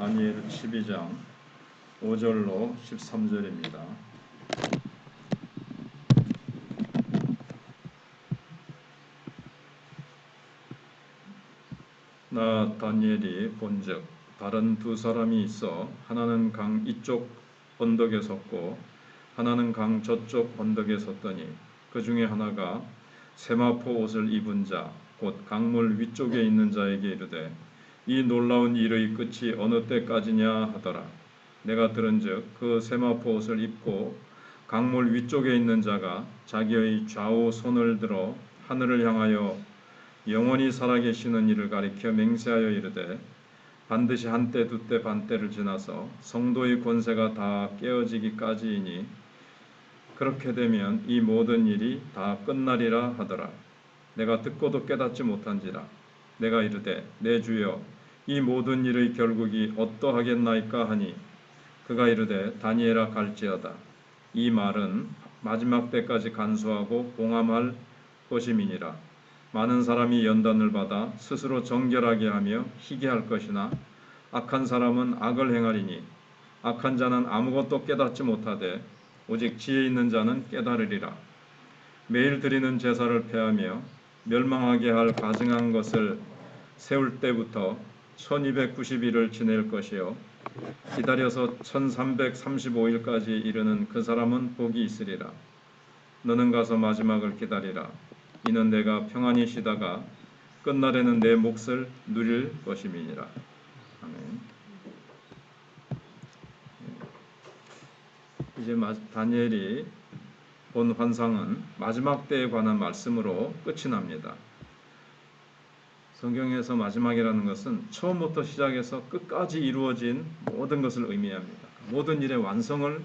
다니엘 12장 5절로 13절입니다. 나 다니엘이 본즉 다른 두 사람이 있어 하나는 강 이쪽 언덕에 섰고 하나는 강 저쪽 언덕에 섰더니 그 중에 하나가 세마포 옷을 입은 자 곧 강물 위쪽에 있는 자에게 이르되 이 놀라운 일의 끝이 어느 때까지냐 하더라. 내가 들은즉 그 세마포 옷을 입고 강물 위쪽에 있는 자가 자기의 좌우 손을 들어 하늘을 향하여 영원히 살아계시는 이를 가리켜 맹세하여 이르되 반드시 한때 두 때 반때를 지나서 성도의 권세가 다 깨어지기까지이니 그렇게 되면 이 모든 일이 다 끝나리라 하더라. 내가 듣고도 깨닫지 못한지라. 내가 이르되 내 주여 이 모든 일의 결국이 어떠하겠나이까 하니 그가 이르되 다니엘아 갈지어다. 이 말은 마지막 때까지 간수하고 봉함할 것임이니라. 많은 사람이 연단을 받아 스스로 정결하게 하며 희게 할 것이나 악한 사람은 악을 행하리니 악한 자는 아무것도 깨닫지 못하되 오직 지혜 있는 자는 깨달으리라. 매일 드리는 제사를 폐하며 멸망하게 할 가증한 것을 세울 때부터 1290일을 지낼 것이요. 기다려서 1335일까지 이르는 그 사람은 복이 있으리라. 너는 가서 마지막을 기다리라. 이는 내가 평안히 쉬다가 끝날에는 내 몫을 누릴 것임이니라. 아멘. 이제 마- 다니엘이 본 환상은 마지막 때에 관한 말씀으로 끝이 납니다. 성경에서 마지막이라는 것은 처음부터 시작해서 끝까지 이루어진 모든 것을 의미합니다. 모든 일의 완성을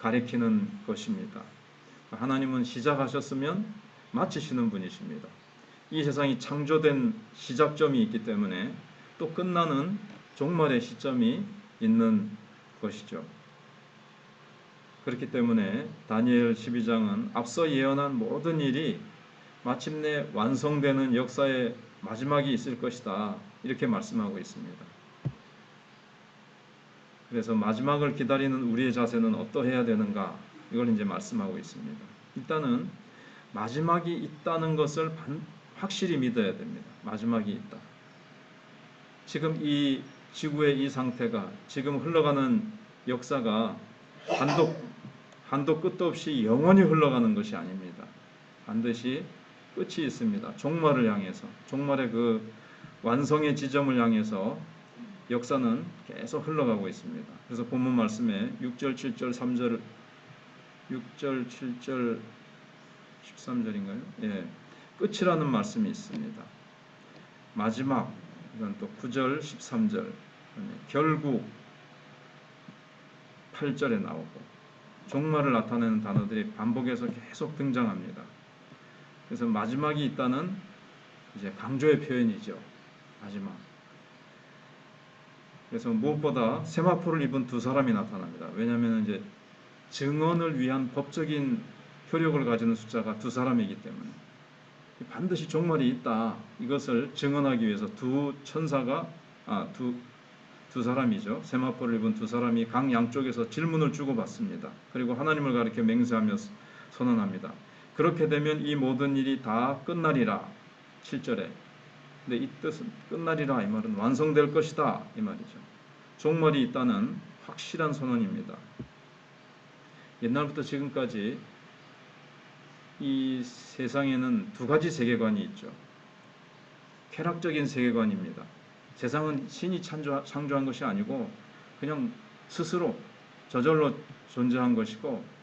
가리키는 것입니다. 하나님은 시작하셨으면 마치시는 분이십니다. 이 세상이 창조된 시작점이 있기 때문에 또 끝나는 종말의 시점이 있는 것이죠. 그렇기 때문에 다니엘 12장은 앞서 예언한 모든 일이 마침내 완성되는 역사의 마지막이 있을 것이다. 이렇게 말씀하고 있습니다. 그래서 마지막을 기다리는 우리의 자세는 어떠해야 되는가? 이걸 이제 말씀하고 있습니다. 일단은 마지막이 있다는 것을 반- 확실히 믿어야 됩니다. 마지막이 있다. 지금 이 지구의 이 상태가 지금 흘러가는 역사가 한도 한도 끝도 없이 영원히 흘러가는 것이 아닙니다. 반드시 끝이 있습니다. 종말을 향해서 종말의 그 완성의 지점을 향해서 역사는 계속 흘러가고 있습니다. 그래서 본문 말씀에 6절, 7절, 3절, 6절, 7절, 13절인가요? 예, 끝이라는 말씀이 있습니다. 마지막 이건 또 9절, 13절, 결국 8절에 나오고 종말을 나타내는 단어들이 반복해서 계속 등장합니다. 그래서 마지막이 있다는 이제 강조의 표현이죠. 마지막. 그래서 무엇보다 세마포를 입은 두 사람이 나타납니다. 왜냐하면 이제 증언을 위한 법적인 효력을 가지는 숫자가 두 사람이기 때문에 반드시 종말이 있다. 이것을 증언하기 위해서 두 천사가 아, 두, 두 사람이죠. 세마포를 입은 두 사람이 강 양쪽에서 질문을 주고받습니다. 그리고 하나님을 가리켜 맹세하며 선언합니다. 그렇게 되면 이 모든 일이 다 끝나리라. 7절에. 근데 이 뜻은 끝나리라 이 말은 완성될 것이다 이 말이죠. 종말이 있다는 확실한 선언입니다. 옛날부터 지금까지 이 세상에는 두 가지 세계관이 있죠. 쾌락적인 세계관입니다. 세상은 신이 창조, 창조한 것이 아니고 그냥 스스로 저절로 존재한 것이고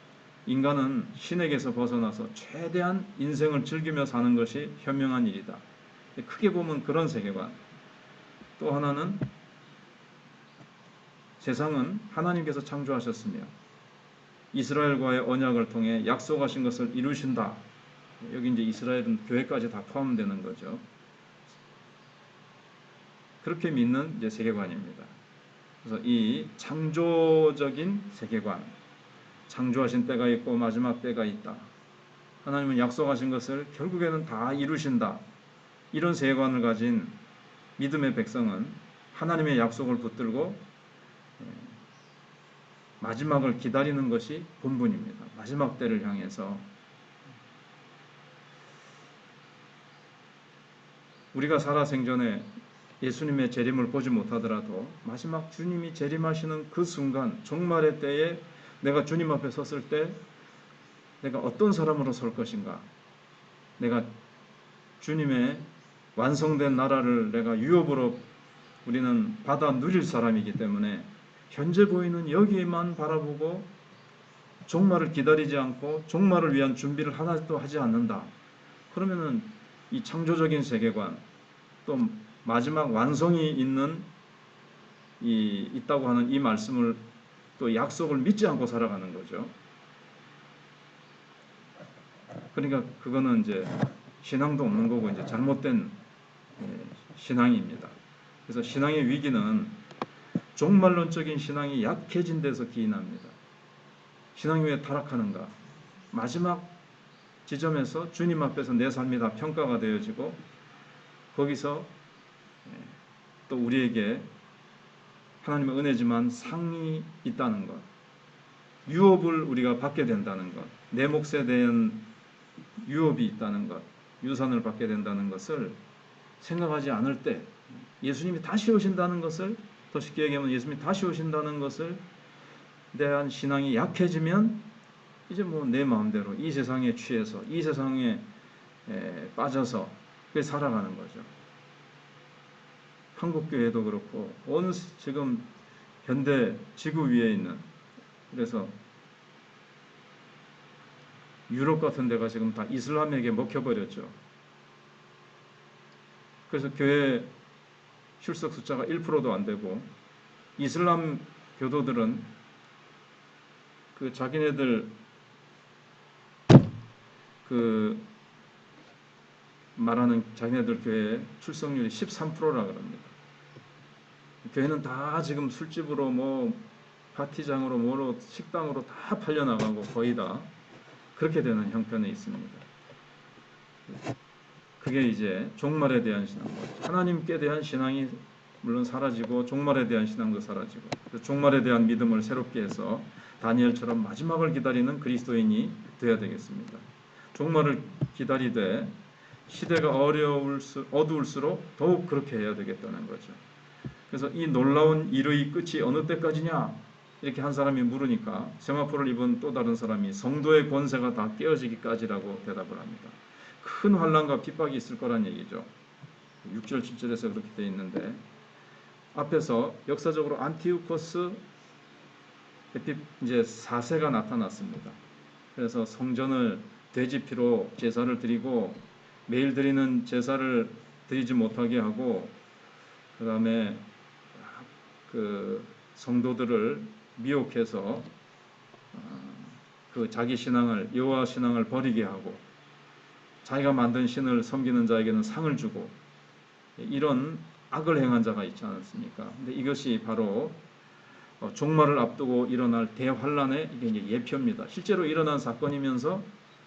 인간은 신에게서 벗어나서 최대한 인생을 즐기며 사는 것이 현명한 일이다. 크게 보면 그런 세계관. 또 하나는 세상은 하나님께서 창조하셨으며 이스라엘과의 언약을 통해 약속하신 것을 이루신다. 여기 이제 이스라엘은 교회까지 다 포함되는 거죠. 그렇게 믿는 이제 세계관입니다. 그래서 이 창조적인 세계관, 창조하신 때가 있고 마지막 때가 있다. 하나님은 약속하신 것을 결국에는 다 이루신다. 이런 세계관을 가진 믿음의 백성은 하나님의 약속을 붙들고 예, 마지막을 기다리는 것이 본분입니다. 마지막 때를 향해서 우리가 살아 생전에 예수님의 재림을 보지 못하더라도 마지막 주님이 재림하시는 그 순간 종말의 때에 내가 주님 앞에 섰을 때 내가 어떤 사람으로 설 것인가? 내가 주님의 완성된 나라를 내가 유업으로 우리는 받아 누릴 사람이기 때문에 현재 보이는 여기에만 바라보고 종말을 기다리지 않고 종말을 위한 준비를 하나도 하지 않는다. 그러면은 이 창조적인 세계관 또 마지막 완성이 있는 이 있다고 하는 이 말씀을 또 약속을 믿지 않고 살아가는 거죠. 그러니까 그거는 이제 신앙도 없는 거고 이제 잘못된 예, 신앙입니다. 그래서 신앙의 위기는 종말론적인 신앙이 약해진 데서 기인합니다. 신앙이 왜 타락하는가? 마지막 지점에서 주님 앞에서 내 삶이 다 평가가 되어지고 거기서 예, 또 우리에게 하나님의 은혜지만 상이 있다는 것, 유업을 우리가 받게 된다는 것, 내 몫에 대한 유업이 있다는 것, 유산을 받게 된다는 것을 생각하지 않을 때 예수님이 다시 오신다는 것을 더 쉽게 얘기하면 예수님이 다시 오신다는 것을 대한 신앙이 약해지면 이제 뭐 내 마음대로 이 세상에 취해서 이 세상에 에, 빠져서 살아가는 거죠. 한국 교회도 그렇고 온 지금 현대 지구 위에 있는 그래서 유럽 같은 데가 지금 다 이슬람에게 먹혀버렸죠. 그래서 교회 출석 숫자가 1%도 안 되고 이슬람 교도들은 그 자기네들 그 말하는 자기네들 교회 출석률이 13%라 그럽니다. 교회는 다 지금 술집으로 뭐 파티장으로 뭐로 식당으로 다 팔려 나가고 거의 다 그렇게 되는 형편에 있습니다. 그게 이제 종말에 대한 신앙, 하나님께 대한 신앙이 물론 사라지고 종말에 대한 신앙도 사라지고 종말에 대한 믿음을 새롭게 해서 다니엘처럼 마지막을 기다리는 그리스도인이 되어야 되겠습니다. 종말을 기다리되 시대가 어려울 수, 어두울수록 더욱 그렇게 해야 되겠다는 거죠. 그래서 이 놀라운 일의 끝이 어느 때까지냐 이렇게 한 사람이 물으니까 세마포를 입은 또 다른 사람이 성도의 권세가 다 깨어지기까지라고 대답을 합니다. 큰 환란과 핍박이 있을 거란 얘기죠. 6절 7절에서 그렇게 되어 있는데 앞에서 역사적으로 안티우코스 에피 이제 4세가 나타났습니다. 그래서 성전을 돼지피로 제사를 드리고 매일 드리는 제사를 드리지 못하게 하고 그 다음에 그 성도들을 미혹해서 어, 그 자기 신앙을 여호와 신앙을 버리게 하고 자기가 만든 신을 섬기는 자에게는 상을 주고 이런 악을 행한 자가 있지 않습니까? 근데 이것이 바로 어, 종말을 앞두고 일어날 대환란의 이게 예표입니다. 실제로 일어난 사건이면서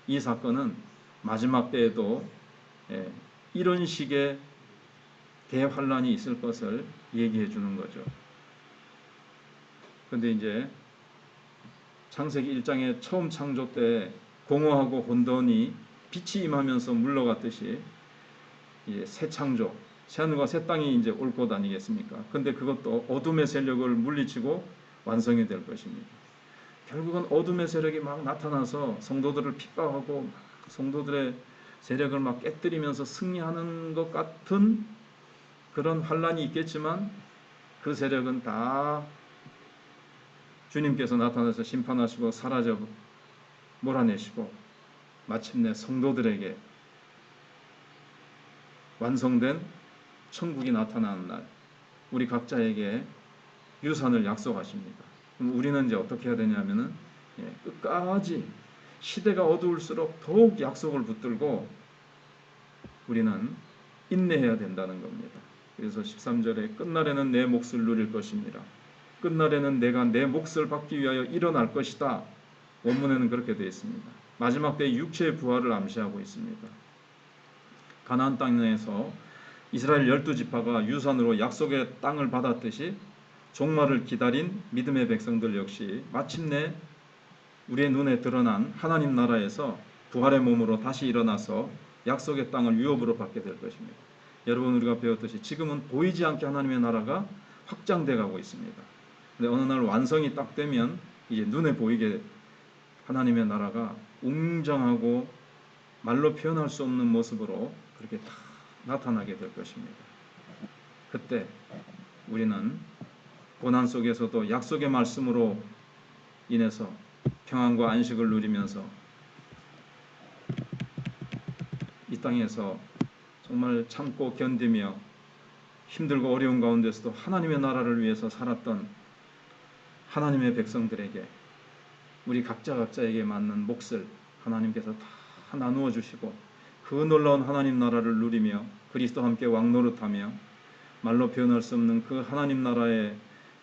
이 사건은 마지막 때에도 예, 이런 식의 대환란이 있을 것을 얘기해 주는 거죠. 근데 이제 창세기 1장의 처음 창조 때 공허하고 혼돈이 빛이 임하면서 물러갔듯이 새 창조, 새 하늘과 새 땅이 이제 올 것 아니겠습니까? 근데 그것도 어둠의 세력을 물리치고 완성이 될 것입니다. 결국은 어둠의 세력이 막 나타나서 성도들을 핍박하고 성도들의 세력을 막 깨뜨리면서 승리하는 것 같은 그런 환란이 있겠지만 그 세력은 다 주님께서 나타나서 심판하시고 사라져 몰아내시고 마침내 성도들에게 완성된 천국이 나타나는 날 우리 각자에게 유산을 약속하십니다. 그럼 우리는 이제 어떻게 해야 되냐면은 예, 끝까지 시대가 어두울수록 더욱 약속을 붙들고 우리는 인내해야 된다는 겁니다. 그래서 13절에 끝날에는 내 몫을 누릴 것입니다. 끝날에는 내가 내 몫을 받기 위하여 일어날 것이다. 원문에는 그렇게 되어 있습니다. 마지막 때 육체의 부활을 암시하고 있습니다. 가나안 땅에서 이스라엘 열두 지파가 유산으로 약속의 땅을 받았듯이 종말을 기다린 믿음의 백성들 역시 마침내 우리의 눈에 드러난 하나님 나라에서 부활의 몸으로 다시 일어나서 약속의 땅을 유업으로 받게 될 것입니다. 여러분 우리가 배웠듯이 지금은 보이지 않게 하나님의 나라가 확장돼 가고 있습니다. 근데 어느 날 완성이 딱 되면 이제 눈에 보이게 하나님의 나라가 웅장하고 말로 표현할 수 없는 모습으로 그렇게 다 나타나게 될 것입니다. 그때 우리는 고난 속에서도 약속의 말씀으로 인해서 평안과 안식을 누리면서 이 땅에서 정말 참고 견디며 힘들고 어려운 가운데서도 하나님의 나라를 위해서 살았던 하나님의 백성들에게 우리 각자 각자에게 맞는 몫을 하나님께서 다 나누어 주시고 그 놀라운 하나님 나라를 누리며 그리스도와 함께 왕노릇하며 말로 표현할 수 없는 그 하나님 나라의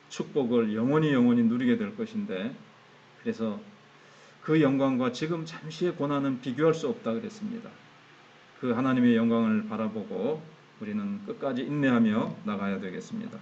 축복을 영원히 영원히 누리게 될 것인데 그래서 그 영광과 지금 잠시의 고난은 비교할 수 없다 그랬습니다. 그 하나님의 영광을 바라보고 우리는 끝까지 인내하며 나가야 되겠습니다.